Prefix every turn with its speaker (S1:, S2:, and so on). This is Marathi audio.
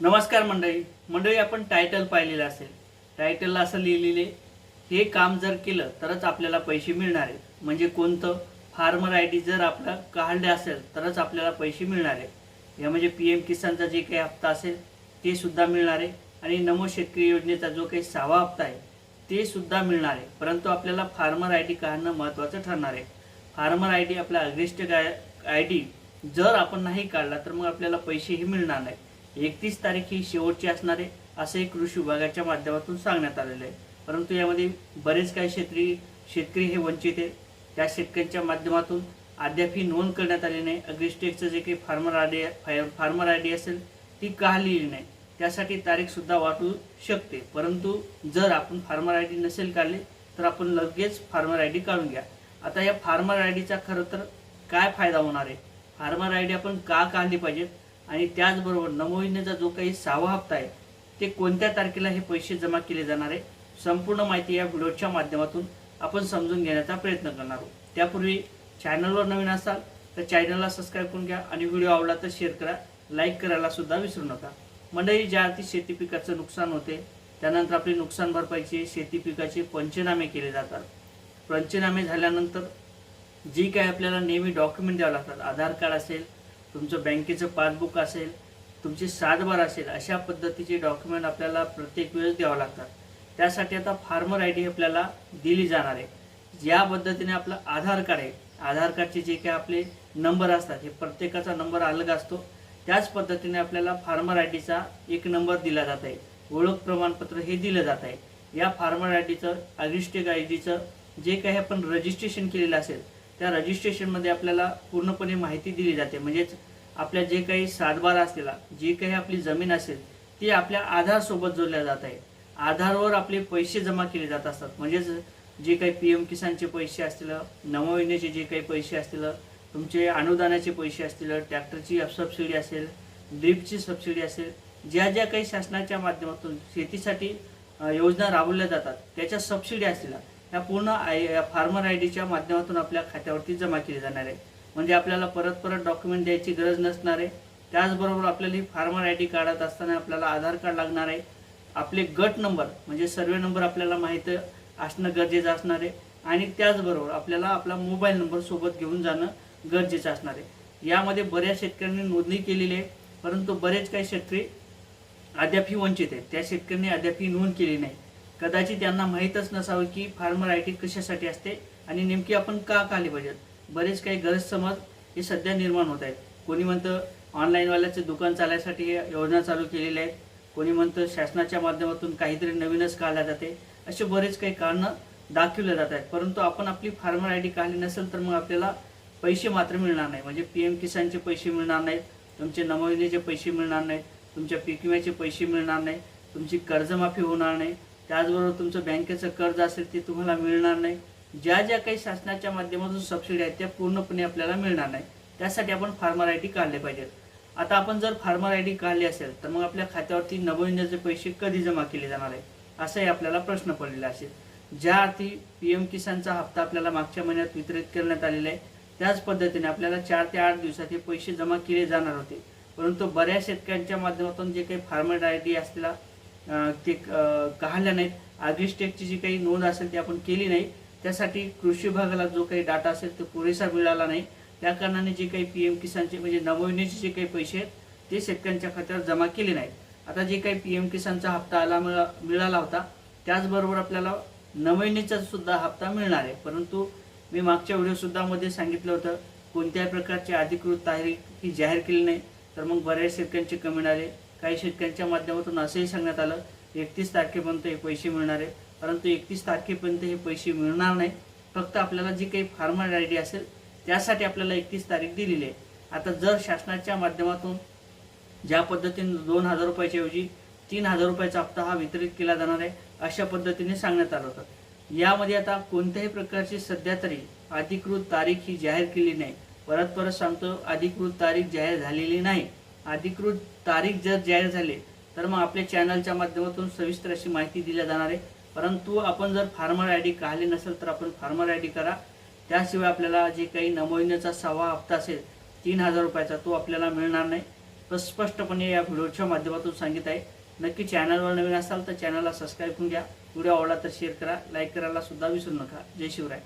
S1: नमस्कार मंडळी. मंडळी आपण टायटल पाहिलेलं असेल. टायटलला असं लिहिलेले हे काम जर केलं तरच आपल्याला पैसे मिळणार आहेत. म्हणजे कोणतं? फार्मर आय डी जर आपला काढले असेल तरच आपल्याला पैसे मिळणार आहे म्हणजे पी एम किसानचा जे काही हप्ता असेल ते सुद्धा मिळणार आहे. आणि नमो शेतकरी योजनेचा जो काही सहावा हप्ता आहे ते सुद्धा मिळणार आहे. परंतु आपल्याला फार्मर आय डी काढणं महत्त्वाचं ठरणार आहे. फार्मर आय डी आपला अग्रिष्ट आय डी जर आपण नाही काढला तर मग आपल्याला पैसेही मिळणार नाही एकतीस तारीख ही शेवटची असणार आहे असे कृषी विभागाच्या माध्यमातून सांगण्यात आलेलं आहे. परंतु यामध्ये बरेच काही शेतकरी शेतकरी हे वंचित आहेत. त्या शेतकऱ्यांच्या माध्यमातून अद्याप ही नोंद करण्यात आली नाही. अग्रिस्टेकचं जे काही farmer I D farmer I D असेल ती का लिहिली नाही? त्यासाठी तारीखसुद्धा वाटू शकते. परंतु जर आपण फार्मर आय डी नसेल काढले तर आपण लगेच फार्मर आय डी काढून घ्या. आता या फार्मर आय डीचा खरं तर काय फायदा होणार आहे? फार्मर आय डी आपण का काढली पाहिजेत? आणि त्याचबरोबर नमो जो काही सहावा हप्ता आहे ते कोणत्या तारखेला हे पैसे जमा केले जाणार आहे संपूर्ण माहिती या व्हिडिओच्या माध्यमातून आपण समजून घेण्याचा प्रयत्न करणार आहोत. त्यापूर्वी चॅनलवर नवीन असाल तर चॅनलला सबस्क्राईब करून घ्या आणि व्हिडिओ आवडला तर शेअर करा. लाईक करायला सुद्धा विसरू नका. मंडळी ज्या अर्थी शेती पिकाचं नुकसान होते त्यानंतर आपली नुकसान भरपाईचे शेती पिकाचे पंचनामे केले जातात. पंचनामे झाल्यानंतर जी काही आपल्याला नेहमी डॉक्युमेंट द्यावं लागतात आधार कार्ड असेल तुमचं बँकेचं पासबुक असेल तुमची सातबार असेल अशा पद्धतीचे डॉक्युमेंट आपल्याला प्रत्येक वेळेस द्यावं लागतात. त्यासाठी आता फार्मर आय डी आपल्याला दिली जाणार आहे. ज्या पद्धतीने आपलं आधार कार्ड आहे. आधार कार्डचे जे काही आपले नंबर असतात हे प्रत्येकाचा नंबर अलग असतो. त्याच पद्धतीने आपल्याला फार्मर आय डीचा एक नंबर दिला जात आहे. ओळख प्रमाणपत्र हे दिलं जात आहे. या फार्मर आय डीचं अग्रिस्टिक आय डीचं जे काही आपण रजिस्ट्रेशन केलेलं असेल त्या रजिस्ट्रेशनमध्ये आपल्याला पूर्णपणे माहिती दिली जाते. म्हणजेच आपल्या जे काही सातबार असलेला जी काही आपली जमीन असेल ती आपल्या आधारसोबत जोडल्या जात आहे आधारवर आपले पैसे जमा केले जात असतात. म्हणजेच जे काही पी एम किसानचे पैसे असतील नवविनेचे जे काही पैसे असतील तुमचे अनुदानाचे पैसे असतील ट्रॅक्टरची सबसिडी असेल ड्रीपची सबसिडी असेल ज्या ज्या काही शासनाच्या माध्यमातून शेतीसाठी योजना राबवल्या जातात त्याच्या सबसिडी असतील ह्या पूर्ण आय फार्मर आय डीच्या माध्यमातून आपल्या खात्यावरती जमा केली जाणार आहे. म्हणजे आपल्याला परत परत डॉक्युमेंट द्यायची गरज नसणार आहे. त्याचबरोबर आपल्याला ही फार्मर आय डी काढत असताना आपल्याला आधार कार्ड लागणार आहे. आपले गट नंबर म्हणजे सर्वे नंबर आपल्याला माहीत असणं गरजेचं असणार आहे. आणि त्याचबरोबर आपल्याला आपला मोबाईल नंबर सोबत घेऊन जाणं गरजेचं असणार आहे. यामध्ये बऱ्याच शेतकऱ्यांनी नोंदणी केलेली आहे. परंतु बरेच काही शेतकरी अद्यापही वंचित आहेत. त्या शेतकऱ्यांनी अद्यापही नोंद केली नाही. कदाचित त्यांना माहीतच नसावं की फार्मर आय टी कशासाठी असते आणि नेमकी आपण का आली पाहिजेत? बरेच काही गैरसमज हे सध्या निर्माण होत आहेत. कोणी म्हणतं ऑनलाईनवाल्याचं दुकान चालायसाठी योजना चालू केलेल्या आहेत कोणी म्हणतं शासनाच्या माध्यमातून काहीतरी नवीनच काढल्या जाते. असे बरेच काही कारणं दाखवले जात आहेत. परंतु आपण आपली फार्मर आय डी काढली नसेल तर मग आपल्याला पैसे मात्र मिळणार नाही. म्हणजे पी एम किसानचे पैसे मिळणार नाहीत तुमचे नमो पैसे मिळणार नाहीत तुमच्या पीक विम्याचे पैसे मिळणार नाही तुमची कर्जमाफी होणार नाही. त्याचबरोबर तुमचं बँकेचं कर्ज असेल ते तुम्हाला मिळणार नाही. ज्या ज्या काही शासनाच्या माध्यमातून सबसिडी आहेत त्या पूर्णपणे आपल्याला मिळणार नाही. त्यासाठी आपण फार्मर आय डी काढले पाहिजेत. आता आपण जर फार्मर आय डी काढली असेल तर मग आपल्या खात्यावरती नवयोजनेचे पैसे कधी जमा केले जाणार आहे असाही आपल्याला प्रश्न पडलेला असेल. ज्या अर्थी पी एम किसानचा हप्ता आपल्याला मागच्या महिन्यात वितरित करण्यात आलेला आहे त्याच पद्धतीने आपल्याला चार ते आठ दिवसात हे पैसे जमा केले जाणार होते. परंतु बऱ्याच शेतकऱ्यांच्या माध्यमातून जे काही फार्मर आय डी असलेला ते कहाल्या नाहीत. आग्रिस्टेकची जी काही नोंद असेल ती आपण केली नाही. त्यासाठी कृषी विभागाला जो काही डाटा असेल तो पुरेसा मिळाला नाही. त्या कारणाने जे काही पी एम किसानचे म्हणजे नवयोजनेचे जे काही पैसे आहेत ते शेतकऱ्यांच्या खात्यावर जमा केले नाहीत. आता जे काही पी एम किसानचा हप्ता आला मिळा मिळाला होता त्याचबरोबर आपल्याला नवयोजनेचा सुद्धा हप्ता मिळणार आहे. परंतु मी मागच्या व्हिडिओसुद्धामध्ये मध्ये सांगितलं होतं कोणत्याही प्रकारची अधिकृत तारीख ही जाहीर केली नाही तर मग बऱ्याच शेतकऱ्यांचे कमेंट आले काही शेतकऱ्यांच्या माध्यमातून असंही सांगण्यात आलं एकतीस तारखेपर्यंत हे पैसे मिळणार आहे. परंतु एकतीस तारखेपर्यंत हे पैसे मिळणार नाही. फक्त आपल्याला जी काही फार्मर आय डी असेल त्यासाठी आपल्याला एकतीस तारीख दिलेली आहे. आता जर शासनाच्या माध्यमातून ज्या पद्धतीने दोन हजार रुपयाच्याऐवजी तीन हजार रुपयाचा हप्ता हा वितरित केला जाणार आहे अशा पद्धतीने सांगण्यात आलं होतं. यामध्ये आता कोणत्याही प्रकारची सध्या तरी अधिकृत तारीख ही जाहीर केली नाही. परत परत सांगतो अधिकृत तारीख जाहीर झालेली नाही. अधिकृत तारीख जर जाहीर झाली तर मग आपल्या चॅनलच्या माध्यमातून सविस्तर अशी माहिती दिली जाणार आहे. परंतु आपण जर फार्मर आय डी काढली नसेल तर आपण फार्मर आय डी करा. त्याशिवाय आपल्याला जे काही नमोजनेचा सहावा हप्ता असेल तीन हजार रुपयाचा तो आपल्याला मिळणार नाही. तर स्पष्टपणे या व्हिडिओच्या माध्यमातून सांगित आहे. नक्की चॅनलवर नवीन असाल तर चॅनलला सबस्क्राईब करून घ्या. व्हिडिओ आवडला तर शेअर करा लाईक करायला सुद्धा विसरू नका. जय शिवराय.